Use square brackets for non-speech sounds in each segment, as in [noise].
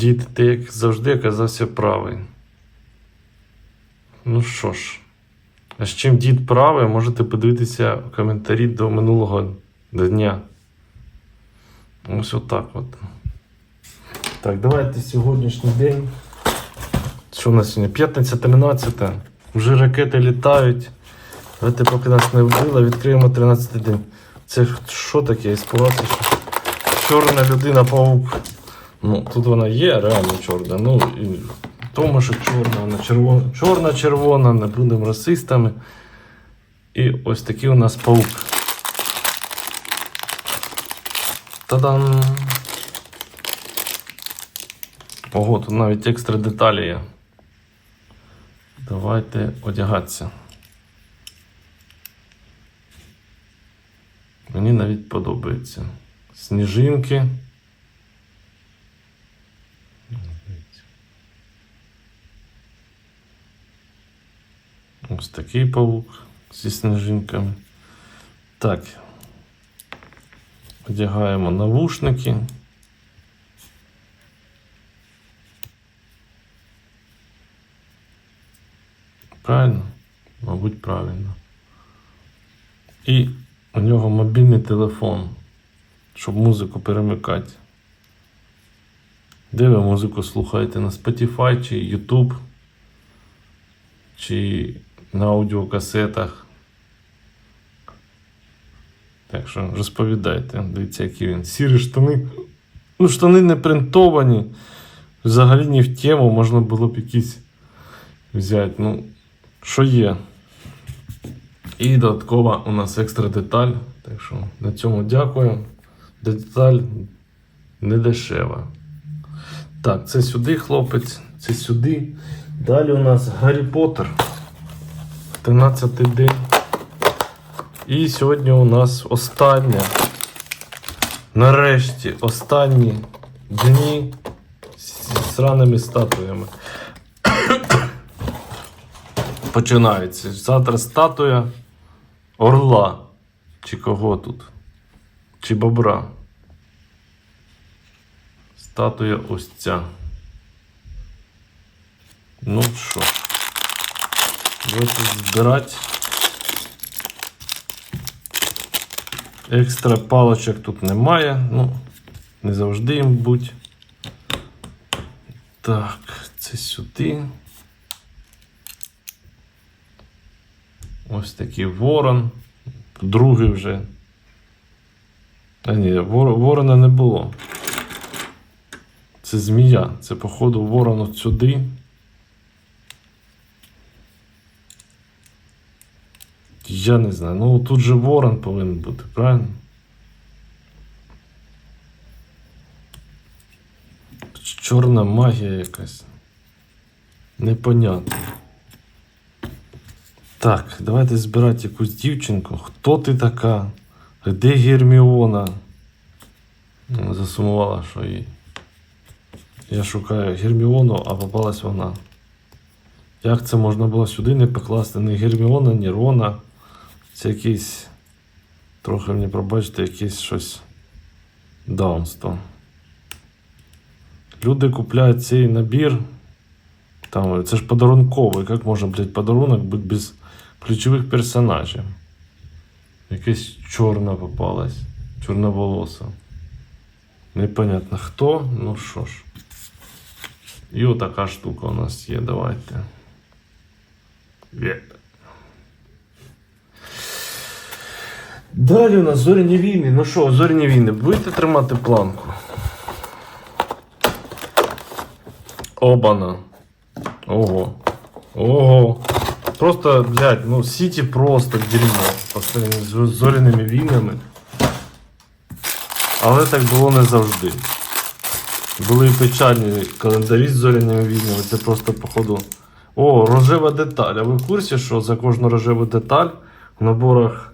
Дід, ти як завжди оказався правий. Ну що ж, а з чим дід правий, можете подивитися в коментарі до минулого дня. Ось отак от. Так, давайте сьогоднішній день. Що у нас сьогодні? П'ятниця 13. Вже ракети літають. Давайте, поки нас не вбило, відкриємо 13 день. Це що таке? Іспувався, що чорна людина паук. Ну, тут вона є реально чорна. Ну, і тому, що чорна, вона червона, чорна, червона, не будемо расистами. І ось такий у нас паук. Та-дам! Ого, тут навіть екстра деталі є. Давайте одягатися. Мені навіть подобається. Сніжинки. Ось такий павук зі сніжинками. Так. Одягаємо навушники. Правильно? Мабуть, правильно. І у нього мобільний телефон, щоб музику перемикати. Де ви музику слухаєте? На Spotify чи YouTube, чи на аудіокасетах. Так що розповідайте, дивіться, які він. Сірі штани. Ну, штани не принтовані. Взагалі не в тему, можна було б якісь взяти. Ну, що є. І додаткова у нас екстра деталь. Так що на цьому дякую. Деталь не дешева. Так, це сюди, хлопець, це сюди. Далі у нас Гаррі Поттер. 13 день. І сьогодні у нас остання. Нарешті останні дні з раними статуями. [coughs] Починається. Завтра статуя орла. Чи кого тут? Чи бобра. Статуя ось ця. Ну що, давайте збирати. Екстра палочок тут немає. Ну, не завжди їм будь. Так, це сюди. Ось такий ворон. Другий вже. А ні, ворона не було. Це змія. Це, походу, ворон от сюди. Я не знаю. Ну тут же ворон повинен бути, правильно? Чорна магія якась. Непонятно. Так, давайте збирати якусь дівчинку. Хто ти така? Де Герміона? Ну, Засумувала, що їй. Я шукаю Герміону, а попалась вона. Як це можна було сюди не покласти? Ні Герміона, ні Рона. Це якийсь. Трохи мені пробачте, якесь щось даунство. Люди купляють цей набір. Там, це ж подарунковий. Як може, блядь, подарунок бути без ключових персонажів? Якась чорна попалась. Чорноволоса. Непонятно хто, ну що ж. І отака штука у нас є, давайте. Є. Далі у нас зоряні війни. Ну що, зоряні війни, будете тримати планку? Обана. Ого. Ого. Просто, блядь, ну Сіті просто дерьмо по з зоряними війнами. Але так було не завжди. Були і печальні календарі з зоряними війнами. Це просто, походу. О, рожева деталь. А ви в курсі, що за кожну рожеву деталь в наборах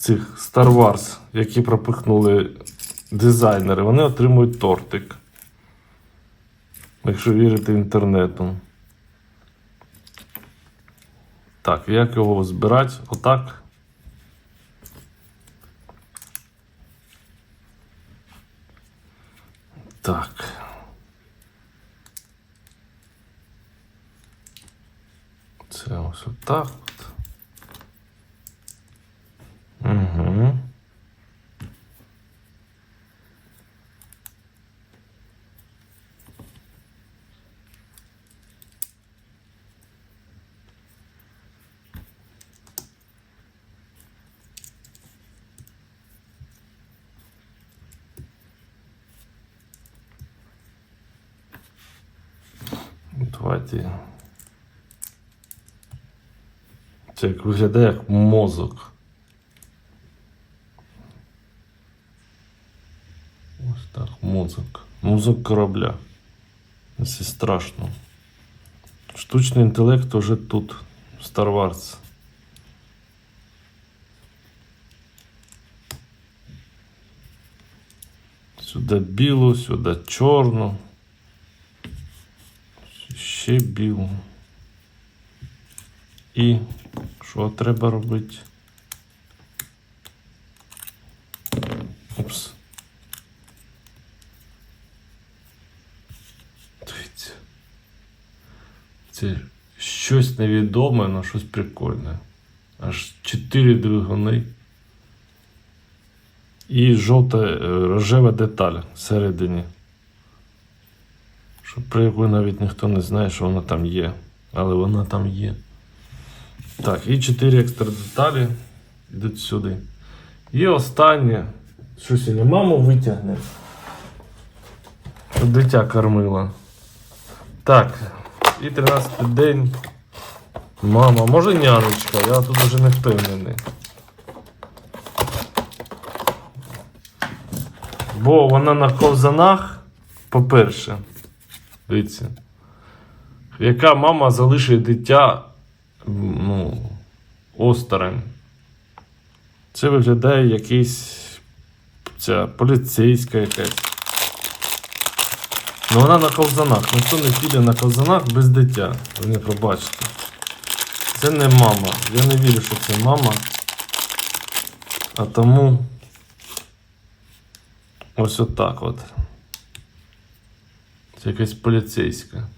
цих Star Wars, які пропихнули дизайнери, вони отримують тортик. Якщо вірити інтернету. Так, як його збирати? Отак. Так. Це ось отак. Давайте. Це як виглядає як мозок. Ось так, мозок. Мозок корабля. Це страшно. Штучний інтелект уже тут, Star Wars. Сюди білу, сюди чорну. Ще білу. І що треба робити? Упс. Дивіться. Це щось невідоме, але щось прикольне. Аж чотири двигуни. І жовта е, рожева деталь всередині. Що про яку навіть ніхто не знає, що вона там є. Але вона там є. Так, і 4 екстра деталі йдуть сюди. І останнє. Що сьогодні маму витягне. Дитя кормила. Так, і 13 день. Мама, може нянечка, я тут вже не впевнений. Бо вона на ковзанах, по-перше, дивіться, яка мама залишить дитя ну, осторонь. Це виглядає якийсь ця поліцейська якась. Ну вона на ковзанах. Ніхто не піде на ковзанах без дитя. Ви не пробачите. Це не мама. Я не вірю, що це мама. А тому ось отак от. Це якась поліцейська.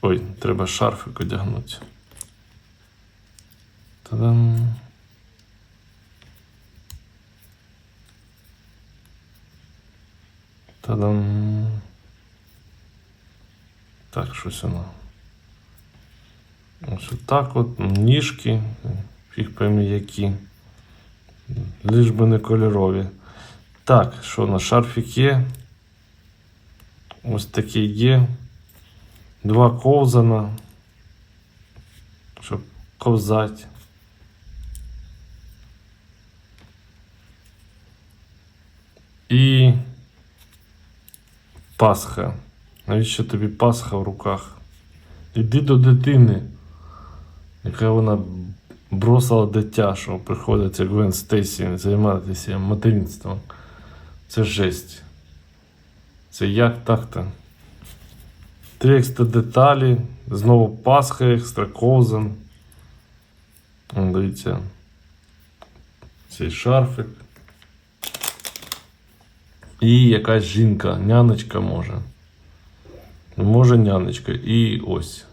Ой, треба шарфик одягнути. Та-дам. Та-дам. Так, щось воно. Ось так от, ніжки, фіг пойми які. Лиш би не кольорові. Так, що на шарфік є? Ось такий є. Два ковзана. Щоб ковзати. І Пасха. Навіщо тобі Пасха в руках? Іди до дитини, яка вона бросила дитя, що приходиться Гвен Стейсі займатися материнством. Це жесть. Це як так-то? Три екстра деталі, знову Пасха, екстра ковзан. Дивіться. Цей шарфик. І якась жінка, няночка може. Може няночка. І ось.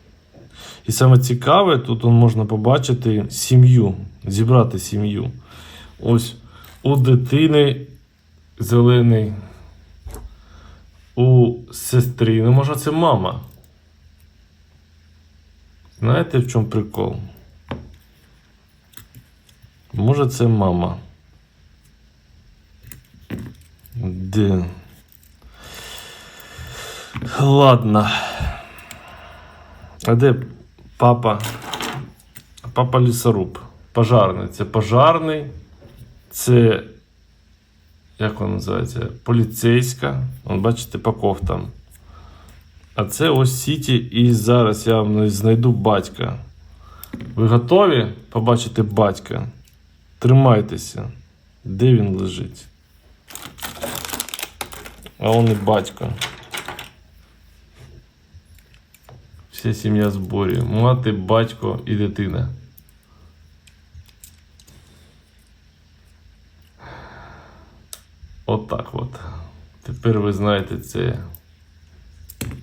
І саме цікаве, тут можна побачити сім'ю, зібрати сім'ю. Ось у дитини зелений, у сестри, ну може це мама. Знаєте в чому прикол? Може це мама. Де? Ладно. А де папа? Папа лісоруб. Пожарний. Це пожарний. Це. Як вона називається? Поліцейська. Вон, бачите, по кофтам. А це ось Сіті, і зараз я вам знайду батька. Ви готові побачити батька? Тримайтеся. Де він лежить? А он і батько. Вся сім'я зборі. Мати, батько і дитина. Отак от, от. Тепер ви знаєте це.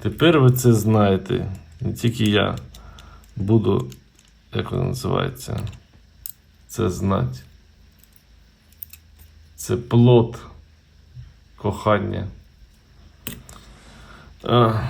Тепер ви це знаєте. Не тільки я буду, як воно називається, це знати. Це плод кохання. А.